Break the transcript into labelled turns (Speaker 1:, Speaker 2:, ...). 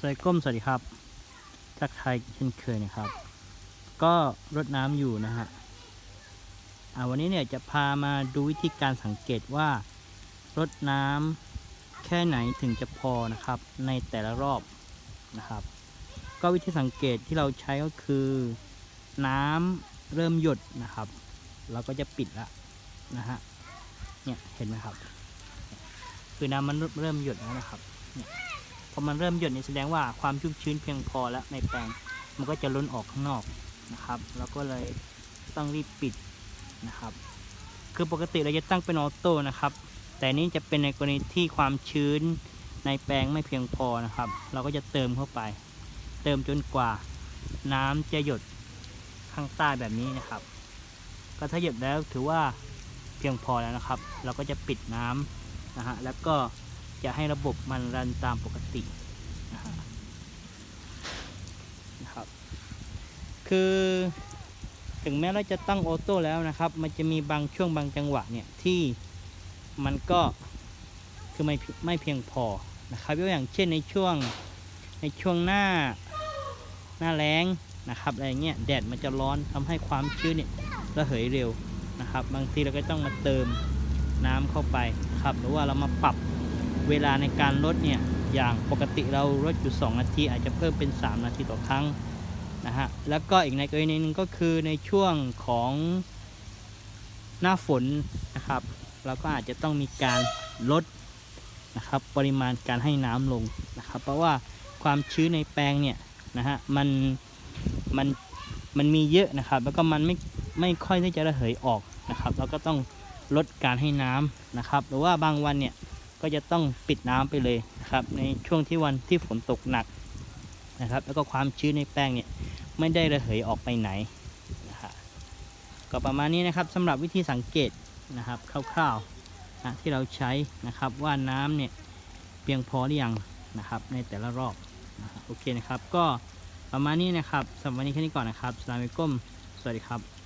Speaker 1: สวัสดีก้มสวัสดีครับทักทายเช่นเคยนะครับ ก็รดน้ำอยู่นะฮะอ่าวันนี้เนี่ยจะพามาดูวิธีการสังเกตว่ารดน้ำแค่ไหนถึงจะพอนะครับ ในแต่ละรอบนะครับ ก็วิธีสังเกตที่เราใช้ก็คือ น้ำเริ่มหยดนะครับ เราก็จะปิดละนะฮะเนี่ยเห็นไหมครับ คือน้ำมันเริ่มหยดแล้วนะครับเนี่ย อมันเริ่มหยดนี่แสดงว่าความชุ่มชื้นเพียงพอแล้วในแปลงมันก็จะล้นออกข้างนอกนะครับแล้วก็เลยต้องรีบปิดนะครับ คือปกติเราจะตั้งเป็นออโต้นะครับ แต่นี่จะเป็นในกรณีที่ความชื้นในแปลงไม่เพียงพอนะครับ เราก็จะเติมเข้าไป เติมจนกว่าน้ำจะหยดข้างใต้แบบนี้นะครับ ก็ถ้าหยดแล้วถือว่าเพียงพอแล้วนะครับ เราก็จะปิดน้ำนะฮะแล้วก็ จะให้ระบบมันรันตามปกตินะครับ คือถึงแม้เราจะตั้งออโต้แล้วนะครับ มันจะมีบางช่วงบางจังหวะเนี่ยที่มันก็คือไม่ไม่เพียงพอนะครับยกอย่างเช่นในช่วงในช่วงหน้าหน้าแล้งนะครับอะไรเงี้ยแดดมันจะร้อนทำให้ความชื้นเนี่ยระเหยเร็วนะครับ บางทีเราก็ต้องมาเติมน้ำเข้าไปครับหรือว่าเรามาปรับ เวลาในการลดเนี่ยอย่างปกติเราลดอยู่ 2 นาที อาจจะเพิ่มเป็น 3 นาทีต่อครั้งนะฮะแล้วก็อีกในกรณีหนึงก็คือในช่วงของหน้าฝนนะครับ เราก็อาจจะต้องมีการลดนะครับปริมาณการให้น้ำลงนะครับ เพราะว่าความชื้นในแปลงเนี่ยนะฮะมันมันมันมีเยอะนะครับ แล้วก็มันไม่ไม่ค่อยที่จะระเหยออกนะครับ เราก็ต้องลดการให้น้ำนะครับ หรือว่าบางวันเนี่ย ก็จะต้องปิดน้ำไปเลยนะครับ ในช่วงที่วันที่ฝนตกหนักนะครับ แล้วก็ความชื้นในแป้งเนี่ยไม่ได้ระเหยออกไปไหนนะครับก็ประมาณนี้นะครับสำหรับวิธีสังเกตนะครับคร่าวๆนะที่เราใช้นะครับว่าน้ำเนี่ยเพียงพอหรือยังนะครับ ในแต่ละรอบนะบโอเคนะครับ ก็ประมาณนี้นะครับสำหรับวันนี้แค่นี้ก่อนนะครับสลามอะลัยกุมสวัสดีครับ